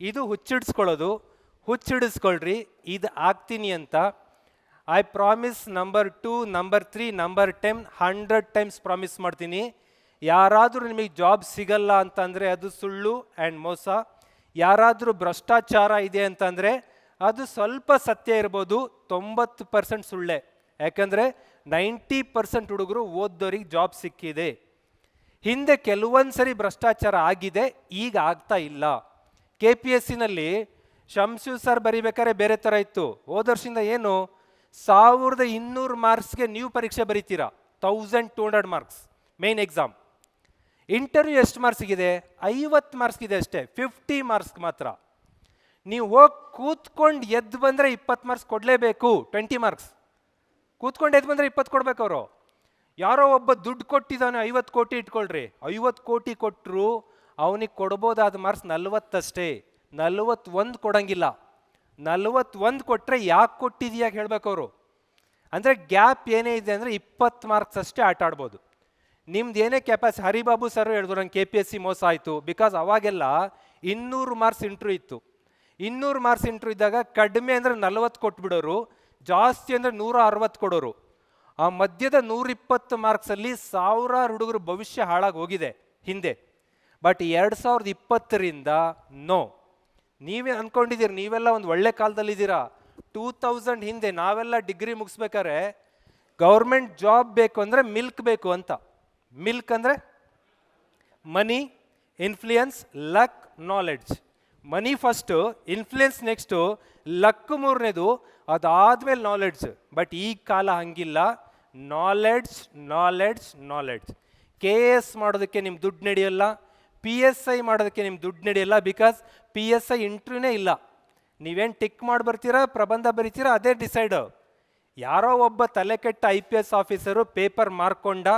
ಇದು ಹುಚ್ಚಿಡಿಸ್ಕೊಳ್ಳೋದು. ಹುಚ್ಚಿಡಿಸ್ಕೊಳ್ರಿ, ಇದು ಆಗ್ತೀನಿ ಅಂತ. I promise number two number three number ten hundred times promise ಮಾಡ್ತೀನಿ. ಯಾರಾದರೂ ನಿಮಗೆ ಜಾಬ್ ಸಿಗಲ್ಲ ಅಂತಂದರೆ ಅದು ಸುಳ್ಳು ಆ್ಯಂಡ್ ಮೋಸ. ಯಾರಾದರೂ ಭ್ರಷ್ಟಾಚಾರ ಇದೆ ಅಂತಂದರೆ ಅದು ಸ್ವಲ್ಪ ಸತ್ಯ ಇರ್ಬೋದು, ತೊಂಬತ್ತು ಪರ್ಸೆಂಟ್ ಸುಳ್ಳೆ. ಯಾಕಂದರೆ ನೈಂಟಿ ಪರ್ಸೆಂಟ್ ಹುಡುಗರು ಓದ್ದೋರಿಗೆ ಜಾಬ್ ಸಿಕ್ಕಿದೆ. ಹಿಂದೆ ಕೆಲವೊಂದು ಸರಿ ಭ್ರಷ್ಟಾಚಾರ ಆಗಿದೆ, ಈಗ ಆಗ್ತಾ ಇಲ್ಲ. ಕೆ ಪಿ ಎಸ್ ಸಿನಲ್ಲಿ ಶಂಶು ಸರ್ ಬರಿಬೇಕಾದ್ರೆ ಬೇರೆ ಥರ ಇತ್ತು. ಹೋದ ವರ್ಷದಿಂದ ಏನು? ಸಾವಿರದ ಇನ್ನೂರು ಮಾರ್ಕ್ಸ್ಗೆ ನೀವು ಪರೀಕ್ಷೆ ಬರೀತೀರಾ? Thousand two hundred marks. Main exam interview ಎಷ್ಟು ಮಾರ್ಕ್ಸ್ಗಿದೆ ಐವತ್ತು ಮಾರ್ಕ್ಸ್ಗಿದೆ ಅಷ್ಟೇ. ಫಿಫ್ಟಿ ಮಾರ್ಕ್ಸ್ ಮಾತ್ರ. ನೀವು ಹೋಗಿ ಕೂತ್ಕೊಂಡು ಎದ್ದು ಬಂದರೆ ಇಪ್ಪತ್ತು ಮಾರ್ಕ್ಸ್ ಕೊಡಲೇಬೇಕು. Twenty marks. ಕೂತ್ಕೊಂಡು ಎದ್ದು ಬಂದರೆ ಇಪ್ಪತ್ತು ಕೊಡ್ಬೇಕು ಅವರು. ಯಾರೋ ಒಬ್ಬ ದುಡ್ಡು ಕೊಟ್ಟಿದ್ದಾನೆ, ಐವತ್ತು ಕೋಟಿ ಇಟ್ಕೊಳ್ರಿ. ಐವತ್ತು ಕೋಟಿ ಕೊಟ್ಟರು ಅವನಿಗೆ ಕೊಡ್ಬೋದಾದ ಮಾರ್ಕ್ಸ್ ನಲ್ವತ್ತಷ್ಟೇ. ನಲ್ವತ್ತೊಂದು ಕೊಡಂಗಿಲ್ಲ. ನಲ್ವತ್ತೊಂದು ಕೊಟ್ಟರೆ ಯಾಕೆ ಕೊಟ್ಟಿದೀಯಾಗ ಹೇಳ್ಬೇಕು ಅವರು. ಅಂದರೆ ಗ್ಯಾಪ್ ಏನೇ ಇದೆ ಅಂದರೆ ಇಪ್ಪತ್ತು ಮಾರ್ಕ್ಸ್ ಅಷ್ಟೇ ಆಟ ಆಡ್ಬೋದು. ನಿಮ್ದು ಏನೇ ಕೆಪಾಸಿ ಹರಿಬಾಬು ಸರ್ ಹೇಳಿದ್ರು ನಂಗೆ ಕೆ ಪಿ ಎಸ್ ಸಿ ಮೋಸ ಆಯಿತು. ಬಿಕಾಸ್ ಅವಾಗೆಲ್ಲ ಇನ್ನೂರು ಮಾರ್ಕ್ಸ್ ಇಂಟ್ರೂ ಇತ್ತು. ಇನ್ನೂರು ಮಾರ್ಕ್ಸ್ ಇಂಟ್ರೂ ಇದ್ದಾಗ ಕಡಿಮೆ ಅಂದರೆ ನಲ್ವತ್ತು ಕೊಟ್ಬಿಡೋರು. ಜಾಸ್ತಿ ಅಂದರೆ ನೂರ ಅರವತ್ತು ಕೊಡೋರು. ಆ ಮಧ್ಯದ ನೂರಿಪ್ಪತ್ತು ಮಾರ್ಕ್ಸಲ್ಲಿ ಸಾವಿರಾರು ಹುಡುಗರು ಭವಿಷ್ಯ ಹಾಳಾಗಿ ಹೋಗಿದೆ ಹಿಂದೆ. ಬಟ್ ಎರಡು ಸಾವಿರದ ಇಪ್ಪತ್ತರಿಂದ ನೋ ನೀವೇ ಅಂದ್ಕೊಂಡಿದ್ದೀರಿ ನೀವೆಲ್ಲ ಒಂದು ಒಳ್ಳೆ ಕಾಲದಲ್ಲಿದ್ದೀರಾ? ಟೂ ತೌಸಂಡ್ ಹಿಂದೆ ನಾವೆಲ್ಲ ಡಿಗ್ರಿ ಮುಗಿಸ್ಬೇಕಾದ್ರೆ ಗೌರ್ಮೆಂಟ್ ಜಾಬ್ ಬೇಕು ಅಂದರೆ ಮಿಲ್ಕ್ ಬೇಕು ಅಂತ. ಮಿಲ್ಕ್ ಅಂದರೆ money, influence, luck, knowledge. Money first, influence next luck ಮೂರನೇದು, ಅದಾದ್ಮೇಲೆ ನಾಲೆಡ್ಜ್. ಬಟ್ ಈ ಕಾಲ ಹಂಗಿಲ್ಲ. Knowledge knowledge knowledge. K S ಮಾಡೋದಕ್ಕೆ ನಿಮ್ಮ ದುಡ್ಡು ನಡೆಯಲ್ಲ. ಪಿ ಎಸ್ ಐ ಮಾಡೋದಕ್ಕೆ ನಿಮ್ಮ ದುಡ್ಡು ನಡೆಯಲ್ಲ ಬಿಕಾಸ್ ಪಿ ಎಸ್ ಐ ಇಂಟ್ರ್ಯೂನೇ ಇಲ್ಲ. ನೀವೇನು ಟಿಕ್ ಮಾಡಿ ಬರ್ತೀರಾ, ಪ್ರಬಂಧ ಬರೀತೀರಾ, ಅದೇ ಡಿಸೈಡ್ ಯಾರೋ ಒಬ್ಬ ತಲೆ ಕೆಟ್ಟ I P S officer paper ಮಾರ್ಕೊಂಡ,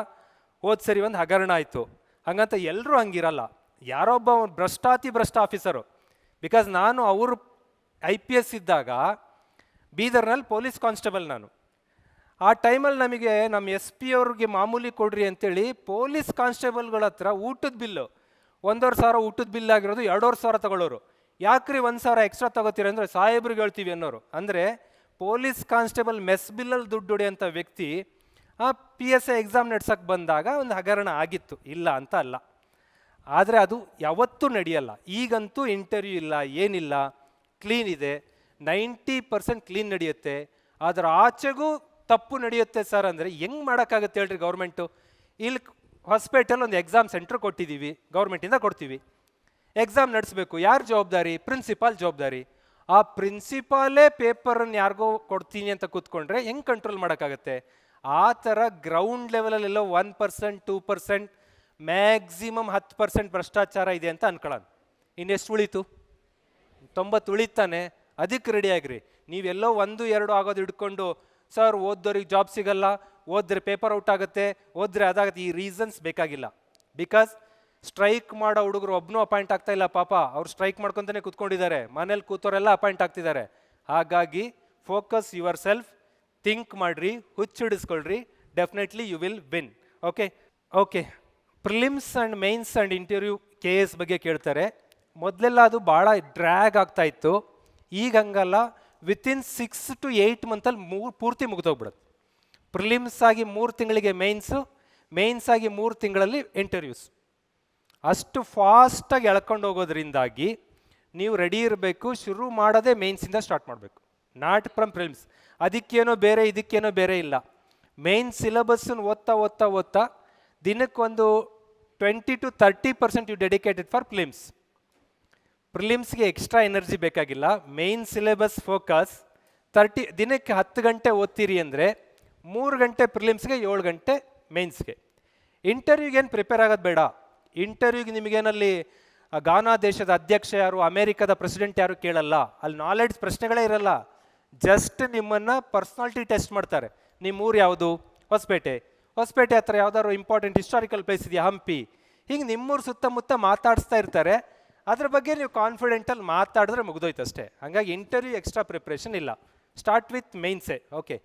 ಹೋದ್ ಸರಿ ಒಂದು ಹಗರಣ ಆಯಿತು. ಹಾಗಂತ ಎಲ್ಲರೂ ಹಂಗಿರಲ್ಲ. ಯಾರೋ ಒಬ್ಬ ಭ್ರಷ್ಟಾತಿ ಭ್ರಷ್ಟ ಆಫೀಸರು ಬಿಕಾಸ್ ನಾನು ಅವರು ಐ ಪಿ ಎಸ್ ಇದ್ದಾಗ, ಬೀದರ್ನಲ್ಲಿ ಪೊಲೀಸ್ ಕಾನ್ಸ್ಟೇಬಲ್ ನಾನು. ಆ ಟೈಮಲ್ಲಿ ನಮಗೆ ನಮ್ಮ ಎಸ್ ಪಿ ಅವ್ರಿಗೆ ಮಾಮೂಲಿ ಕೊಡ್ರಿ ಅಂತೇಳಿ ಪೊಲೀಸ್ ಕಾನ್ಸ್ಟೇಬಲ್ಗಳ ಹತ್ರ ಊಟದ ಬಿಲ್ಲು. ಒಂದೂವರೆ ಸಾವಿರ ಊಟದ ಬಿಲ್ ಆಗಿರೋದು ಎರಡೂವರೆ ಸಾವಿರ ತಗೊಳ್ಳೋರು. ಯಾಕ್ರಿ ಒಂದು ಸಾವಿರ ಎಕ್ಸ್ಟ್ರಾ ತಗೋತೀರಿ ಅಂದರೆ ಸಾಹೇಬ್ರಿಗೆ ಹೇಳ್ತೀವಿ ಅನ್ನೋರು. ಅಂದರೆ ಪೊಲೀಸ್ ಕಾನ್ಸ್ಟೇಬಲ್ ಮೆಸ್ ಬಿಲ್ಲಲ್ಲಿ ದುಡ್ಡು ಹೊಡೆಯೋಂಥ ವ್ಯಕ್ತಿ, ಆ ಪಿ ಎಸ್ ಐ ಎಕ್ಸಾಮ್ ನಡ್ಸೋಕ್ಕೆ ಬಂದಾಗ ಒಂದು ಹಗರಣ ಆಗಿತ್ತು. ಇಲ್ಲ ಅಂತ ಅಲ್ಲ. ಆದರೆ ಅದು ಯಾವತ್ತೂ ನಡೆಯಲ್ಲ. ಈಗಂತೂ ಇಂಟರ್ವ್ಯೂ ಇಲ್ಲ, ಏನಿಲ್ಲ. ಕ್ಲೀನ್ ಇದೆ. ನೈಂಟಿ ಪರ್ಸೆಂಟ್ ಕ್ಲೀನ್ ನಡೆಯುತ್ತೆ. ಅದರ ಆಚೆಗೂ ತಪ್ಪು ನಡೆಯುತ್ತೆ ಸರ್ ಅಂದರೆ ಹೆಂಗೆ ಮಾಡೋಕ್ಕಾಗುತ್ತೆ ಹೇಳ್ರಿ ಗೌರ್ಮೆಂಟು ಇಲ್ಲಿ ಹಾಸ್ಪಿಟಲ್ ಒಂದು ಎಕ್ಸಾಮ್ ಸೆಂಟ್ರ್ ಕೊಟ್ಟಿದ್ದೀವಿ ಗೌರ್ಮೆಂಟಿಂದ ಕೊಡ್ತೀವಿ. ಎಕ್ಸಾಮ್ ನಡೆಸಬೇಕು. ಯಾರು ಜವಾಬ್ದಾರಿ? ಪ್ರಿನ್ಸಿಪಾಲ್ ಜವಾಬ್ದಾರಿ. ಆ ಪ್ರಿನ್ಸಿಪಾಲೇ ಪೇಪರನ್ನು ಯಾರಿಗೋ ಕೊಡ್ತೀನಿ ಅಂತ ಕೂತ್ಕೊಂಡ್ರೆ ಹೆಂಗೆ ಕಂಟ್ರೋಲ್ ಮಾಡೋಕ್ಕಾಗತ್ತೆ? ಆ ಥರ ground ಲೆವೆಲಲ್ಲೆಲ್ಲ one percent two percent maximum ಹತ್ತು ಪರ್ಸೆಂಟ್ ಭ್ರಷ್ಟಾಚಾರ ಇದೆ ಅಂತ ಅನ್ಕೊಳ್ಳೋಣ. ಇನ್ನೆಷ್ಟು ಉಳೀತು? ತೊಂಬತ್ತು ಉಳಿತಾನೆ ಅದಕ್ಕೆ ರೆಡಿ ಆಗ್ರಿ. ನೀವೆಲ್ಲೋ ಒಂದು, ಎರಡು ಆಗೋದು ಹಿಡ್ಕೊಂಡು ಸರ್ ಓದ್ದೋರಿಗೆ ಜಾಬ್ ಸಿಗಲ್ಲ, ಓದಿದ್ರೆ ಪೇಪರ್ ಔಟ್ ಆಗುತ್ತೆ, ಓದಿದ್ರೆ ಅದಾಗುತ್ತೆ, ಈ ರೀಸನ್ಸ್ ಬೇಕಾಗಿಲ್ಲ. ಬಿಕಾಸ್ ಸ್ಟ್ರೈಕ್ ಮಾಡೋ ಹುಡುಗರು ಒಬ್ಬನೂ ಅಪಾಯಿಂಟ್ ಆಗ್ತಾ ಇಲ್ಲ, ಪಾಪ. ಅವ್ರು ಸ್ಟ್ರೈಕ್ ಮಾಡ್ಕೊತಾನೆ ಕೂತ್ಕೊಂಡಿದ್ದಾರೆ. ಮನೇಲಿ ಕೂತೋರೆಲ್ಲ ಅಪಾಯಿಂಟ್ ಆಗ್ತಿದ್ದಾರೆ. ಹಾಗಾಗಿ ಫೋಕಸ್ ಯುವರ್ ಸೆಲ್ಫ್ ಥಿಂಕ್ ಮಾಡ್ರಿ, ಹುಚ್ಚಿಡಿಸ್ಕೊಳ್ರಿ. Definitely you will win okay okay prelims and mains and interview K S ಬಗ್ಗೆ ಕೇಳ್ತಾರೆ. ಮೊದಲೆಲ್ಲ ಅದು ಭಾಳ ಡ್ರ್ಯಾಗ್ ಆಗ್ತಾ ಇತ್ತು. ಈಗ ಹಂಗಲ್ಲ. ವಿತಿನ್ ಸಿಕ್ಸ್ ಟು ಏಯ್ಟ್ ಮಂತಲ್ಲಿ ಮೂರು, ಪೂರ್ತಿ ಮುಗಿದೋಗ್ಬಿಡುತ್ತೆ. ಪ್ರಿಲಿಮ್ಸ್ ಆಗಿ ಮೂರು ತಿಂಗಳಿಗೆ ಮೇನ್ಸು ಮೇನ್ಸ್ ಆಗಿ ಮೂರು ತಿಂಗಳಲ್ಲಿ ಇಂಟರ್ವ್ಯೂಸ್ ಅಷ್ಟು ಫಾಸ್ಟಾಗಿ ಎಳ್ಕೊಂಡು ಹೋಗೋದ್ರಿಂದಾಗಿ ನೀವು ರೆಡಿ ಇರಬೇಕು, ಶುರು ಮಾಡೋದೇ ಮೇನ್ಸಿಂದ ಸ್ಟಾರ್ಟ್ ಮಾಡಬೇಕು. ನಾಟ್ ಫ್ರಮ್ ಫಿಲ್ಮ್ಸ್ ಅದಕ್ಕೇನೋ ಬೇರೆ, ಇದಕ್ಕೇನೋ ಬೇರೆ ಇಲ್ಲ. ಮೇನ್ ಸಿಲೆಬಸ್ಸನ್ನು ಓದ್ತಾ ಓದ್ತಾ ಓದ್ತಾ ದಿನಕ್ಕೊಂದು twenty to thirty percent you dedicated for films ಪ್ರಿಲಿಮ್ಸ್ಗೆ extra energy ಬೇಕಾಗಿಲ್ಲ. ಮೇನ್ ಸಿಲೆಬಸ್ ಫೋಕಸ್ ತರ್ಟಿ ದಿನಕ್ಕೆ ಹತ್ತು ಗಂಟೆ ಓದ್ತೀರಿ ಅಂದರೆ ಮೂರು ಗಂಟೆ ಪ್ರಿಲಿಮ್ಸ್ಗೆ ಏಳು ಗಂಟೆ ಮೇನ್ಸ್ಗೆ ಇಂಟರ್ವ್ಯೂಗೆ ಏನು ಪ್ರಿಪೇರ್ ಆಗೋದು ಬೇಡ. ಇಂಟರ್ವ್ಯೂಗೆ ನಿಮಗೇನಲ್ಲಿ ಗಾನಾ ದೇಶದ ಅಧ್ಯಕ್ಷ ಯಾರು, ಅಮೇರಿಕದ ಪ್ರೆಸಿಡೆಂಟ್ ಯಾರು ಕೇಳಲ್ಲ. ಅಲ್ಲಿ ನಾಲೆಡ್ಜ್ ಪ್ರಶ್ನೆಗಳೇ ಇರಲ್ಲ. ಜಸ್ಟ್ ನಿಮ್ಮನ್ನು ಪರ್ಸ್ನಾಲಿಟಿ ಟೆಸ್ಟ್ ಮಾಡ್ತಾರೆ. ನಿಮ್ಮ ಊರು ಯಾವುದು? ಹೊಸಪೇಟೆ. ಹೊಸಪೇಟೆ ಹತ್ರ ಯಾವ್ದಾದ್ರು ಇಂಪಾರ್ಟೆಂಟ್ ಹಿಸ್ಟಾರಿಕಲ್ ಪ್ಲೇಸ್ ಇದೆಯಾ? ಹಂಪಿ. ಹಿಂಗೆ ನಿಮ್ಮೂರು ಸುತ್ತಮುತ್ತ ಮಾತಾಡಿಸ್ತಾ ಇರ್ತಾರೆ. ಅದ್ರ ಬಗ್ಗೆ ನೀವು ಕಾನ್ಫಿಡೆಂಟಲ್ಲಿ ಮಾತಾಡಿದ್ರೆ ಮುಗಿದೋಯ್ತು ಅಷ್ಟೇ. ಹಾಗಾಗಿ ಇಂಟರ್ವ್ಯೂ ಎಕ್ಸ್ಟ್ರಾ ಪ್ರಿಪ್ರೇಷನ್ ಇಲ್ಲ. ಸ್ಟಾರ್ಟ್ ವಿತ್ ಮೇನ್ಸೆ ಓಕೆ